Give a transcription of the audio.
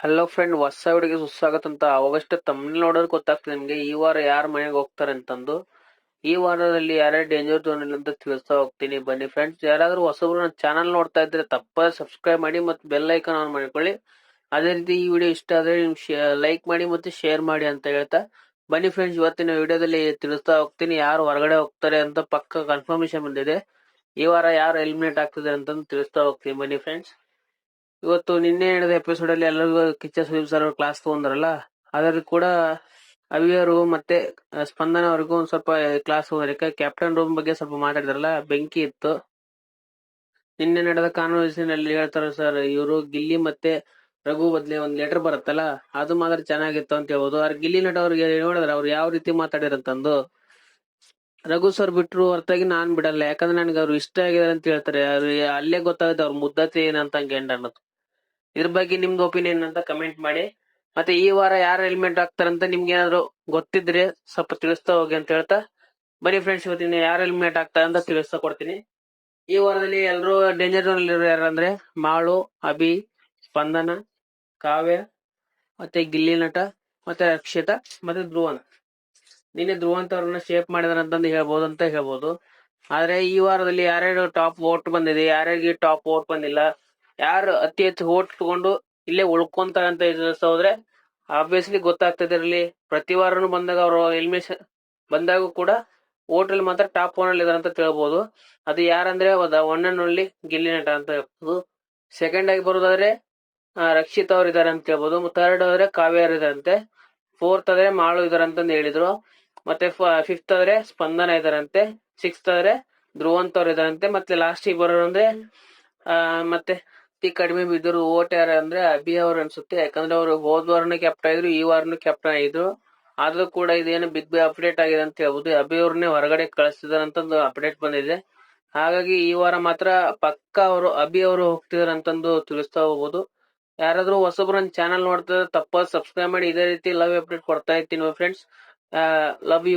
Hello friend ಹೊಸ ವಿಡಿಯೋಗೆ ಸುಸ್ವಾಗತ ಅಂತ ಅವಾಗಷ್ಟೇ ತಮ್ಮನೇಲಿ ನೋಡೋದು ಗೊತ್ತಾಗ್ತದೆ ನಿಮಗೆ. ಈ ವಾರ ಯಾರು ಮನೆಗೆ ಹೋಗ್ತಾರೆ ಅಂತಂದು. ಈ ವಾರದಲ್ಲಿ ಯಾರ್ಯಾರು ಡೇಂಜರ್ ಝೋನ್ ಅಂತ ತಿಳಿಸ್ತಾ ಹೋಗ್ತೀನಿ. ಬನ್ನಿ ಫ್ರೆಂಡ್ಸ್ ಯಾರಾದರೂ ಹೊಸಬ್ರು ನನ್ನ ಚಾನಲ್ ನೋಡ್ತಾ ಇದ್ರೆ ತಪ್ಪ ಸಬ್ಸ್ಕ್ರೈಬ್ ಮಾಡಿ ಮತ್ತು ಬೆಲ್ ಐಕಾನ್ ಆನ್ ಮಾಡ್ಕೊಳ್ಳಿ. ಅದೇ ರೀತಿ ಈ ವಿಡಿಯೋ ಇಷ್ಟ ಆದರೆ ನೀವು ಲೈಕ್ ಮಾಡಿ ಮತ್ತು ಶೇರ್ ಮಾಡಿ ಅಂತ ಹೇಳ್ತಾ. ಬನ್ನಿ ಫ್ರೆಂಡ್ಸ್ ಇವತ್ತಿನ ವಿಡಿಯೋದಲ್ಲಿ ತಿಳಿಸ್ತಾ ಹೋಗ್ತೀನಿ. ಯಾರು ಹೊರಗಡೆ ಹೋಗ್ತಾರೆ ಅಂತ ಪಕ್ಕ ಕನ್ಫರ್ಮೇಶನ್ ಬಂದಿದೆ. ಈ ವಾರ ಯಾರು ಎಲಿಮಿನೇಟ್ ಆಗ್ತಿದ್ದಾರೆ ಅಂತಂದು ತಿಳಿಸ್ತಾ ಹೋಗ್ತೀನಿ. ಬನ್ನಿ ಫ್ರೆಂಡ್ಸ್ ಇವತ್ತು ನಿನ್ನೆ ನಡೆದ ಎಪಿಸೋಡ್ ಅಲ್ಲಿ ಎಲ್ಲರಿಗೂ ಕಿಚ್ಚ ಸುದೀಪ್ ಸರ್ ಕ್ಲಾಸ್ ತಗೊಂಡ್ರಲ್ಲ, ಅದರಲ್ಲಿ ಕೂಡ ಅವಿಯರು ಮತ್ತೆ ಸ್ಪಂದನ ಅವ್ರಿಗೂ ಒಂದ್ ಸ್ವಲ್ಪ ಕ್ಲಾಸ್ ತಗೊಂಡ್ರೆ ಕ್ಯಾಪ್ಟನ್ ರೂಮ್ ಬಗ್ಗೆ ಸ್ವಲ್ಪ ಮಾತಾಡಿದ್ರಲ್ಲ, ಬೆಂಕಿ ಇತ್ತು. ನಿನ್ನೆ ನಡೆದ ಕಾನ್ವರ್ಸೇಷನ್ ಅಲ್ಲಿ ಹೇಳ್ತಾರೆ ಸರ್ ಇವರು ಗಿಲ್ಲಿ ಮತ್ತೆ ರಘು ಬದ್ಲೆ ಒಂದ್ ಲೆಟರ್ ಬರುತ್ತಲ್ಲ, ಅದು ಮಾತ್ರ ಚೆನ್ನಾಗಿತ್ತು ಅಂತ ಹೇಳ್ಬೋದು. ಅವ್ರ ಗಿಲ್ಲಿ ನಟ ಅವ್ರಿಗೆ ನೋಡಿದ್ರೆ ಅವ್ರು ಯಾವ ರೀತಿ ಮಾತಾಡಿರಂತಂದು ರಘು ಸರ್ ಬಿಟ್ರು ಹೊರತಾಗಿ ನಾನ್ ಬಿಡಲ್ಲ, ಯಾಕಂದ್ರೆ ನನಗೆ ಅವ್ರು ಇಷ್ಟ ಆಗಿದಾರೆ ಅಂತ ಹೇಳ್ತಾರೆ. ಅವ್ರು ಅಲ್ಲೇ ಗೊತ್ತಾಗುತ್ತೆ ಅವ್ರ ಮುದ್ದತೆ ಏನಂತ ಗಂಡ ಅನ್ನೋದು. ಇದ್ರ ಬಗ್ಗೆ ನಿಮ್ದು ಒಪಿನಿಯನ್ ಅಂತ ಕಮೆಂಟ್ ಮಾಡಿ. ಮತ್ತೆ ಈ ವಾರ ಯಾರು ಎಲಿಮೆಂಟ್ ಆಗ್ತಾರಂತ ನಿಮ್ಗೆ ಏನಾದ್ರು ಗೊತ್ತಿದ್ರೆ ಸ್ವಲ್ಪ ತಿಳಿಸ್ತಾ ಹೋಗಿ ಅಂತ ಹೇಳ್ತಾ. ಬನ್ನಿ ಫ್ರೆಂಡ್ಸ್ ಇವತ್ತಿನ ಯಾರು ಎಲಿಮಿನೇಟ್ ಆಗ್ತಾರೆ ಅಂತ ತಿಳಿಸ್ತಾ ಕೊಡ್ತೀನಿ. ಈ ವಾರದಲ್ಲಿ ಎಲ್ಲರೂ ಡೇಂಜರ್ ಝೋನ್ ಅಲ್ಲಿ ಯಾರಂದ್ರೆ ಮಾಳು, ಅಭಿ, ಸ್ಪಂದನ, ಕಾವ್ಯ, ಮತ್ತೆ ಗಿಲ್ಲಿ ನಟ, ಮತ್ತೆ ಅಕ್ಷಿತ, ಮತ್ತೆ ಧ್ರುವನ್. ನಿನ್ನೆ ಧ್ರುವಂತ ಅವ್ರನ್ನ ಶೇಪ್ ಮಾಡಿದಾರೆ ಅಂತಂದು ಹೇಳ್ಬೋದು ಅಂತ ಹೇಳ್ಬೋದು. ಆದ್ರೆ ಈ ವಾರದಲ್ಲಿ ಯಾರ್ಯಾರು ಟಾಪ್ ವೋಟ್ ಬಂದಿದೆ, ಯಾರ್ಯಾರಿಗೆ ಟಾಪ್ ವೋಟ್ ಬಂದಿಲ್ಲ ಯಾರು ಅತಿ ಹೆಚ್ಚು ವೋಟ್ ತಗೊಂಡು ಇಲ್ಲೇ ಉಳ್ಕೊಂತ ಅಂತ ತಿಳಿಸ್ತಾ ಹೋದ್ರೆ ಆಬ್ವಿಯಸ್ಲಿ ಗೊತ್ತಾಗ್ತದೆ ಇರಲಿ ಪ್ರತಿ ವಾರನು ಬಂದಾಗ ಅವರು ಎಲಿಮಿನೇಷನ್ ಬಂದಾಗ ಕೂಡ ವೋಟ್ ಅಲ್ಲಿ ಮಾತ್ರ ಟಾಪ್ ಒನ್ ಅಲ್ಲಿ ಇದಾರೆ ಅಂತ ತಿಳ್ಬೋದು. ಅದು ಯಾರಂದ್ರೆ ಒನ್ ಅಂಡ್ ಓನ್ಲಿ ಗಿಲ್ಲಿ ನಟ ಅಂತ ಹೇಳ್ಬೋದು. ಸೆಕೆಂಡ್ ಆಗಿ ಬರೋದಾದ್ರೆ ರಕ್ಷಿತ್ ಅವ್ರು ಇದಾರೆ ಅಂತ ಹೇಳ್ಬೋದು. ಥರ್ಡ್ ಆದ್ರೆ ಕಾವ್ಯರ್ ಇದಾರಂತೆ ಫೋರ್ತ್ ಆದ್ರೆ ಮಾಳು ಇದಾರೆ ಅಂತ ಹೇಳಿದ್ರು. ಮತ್ತೆ ಫಿಫ್ತ್ ಆದ್ರೆ ಸ್ಪಂದನ ಇದಾರಂತೆ ಸಿಕ್ಸ್ತ್ ಆದ್ರೆ ಧ್ರುವಂತ ಅವ್ರು ಇದಾರಂತೆ ಮತ್ತೆ ಲಾಸ್ಟ್ ಬರೋರು ಅಂದ್ರೆ ಮತ್ತೆ ಅತಿ ಕಡಿಮೆ ಬಿದ್ದರು ಓಟ್ ಯಾರು ಅಂದ್ರೆ ಅಭಿ ಅವ್ರು ಅನ್ಸುತ್ತೆ. ಯಾಕಂದ್ರೆ ಅವರು ಹೋದ್ ವಾರನು ಕ್ಯಾಪ್ಟನ್ ಆಗಿದ್ರು, ಈ ವಾರನು ಕ್ಯಾಪ್ಟನ್ ಆಗಿದ್ರು. ಆದ್ರೂ ಕೂಡ ಇದೇನು ಬಿಗ್ ಬಿ ಅಪ್ಡೇಟ್ ಆಗಿದೆ ಅಂತ ಹೇಳ್ಬೋದು. ಅಭಿ ಅವ್ರನ್ನೇ ಹೊರಗಡೆ ಕಳಿಸ್ತಿದಾರೆ ಅಂತಂದು ಅಪ್ಡೇಟ್ ಬಂದಿದೆ. ಹಾಗಾಗಿ ಈ ವಾರ ಮಾತ್ರ ಪಕ್ಕ ಅವರು, ಅಭಿ ಅವರು ಹೋಗ್ತಿದಾರೆ ಅಂತಂದು ತಿಳಿಸ್ತಾ ಹೋಗ್ಬೋದು. ಯಾರಾದ್ರೂ ಹೊಸಬ್ರು ನನ್ನ ಚಾನಲ್ ನೋಡ್ತಾ ತಪ್ಪ ಸಬ್ಸ್ಕ್ರೈಬ್ ಮಾಡಿ, ಇದೇ ರೀತಿ ಲವ್ ಅಪ್ಡೇಟ್ ಕೊಡ್ತಾ ಇರ್ತೀನಿ ಫ್ರೆಂಡ್ಸ್ ಲವ್ ಯು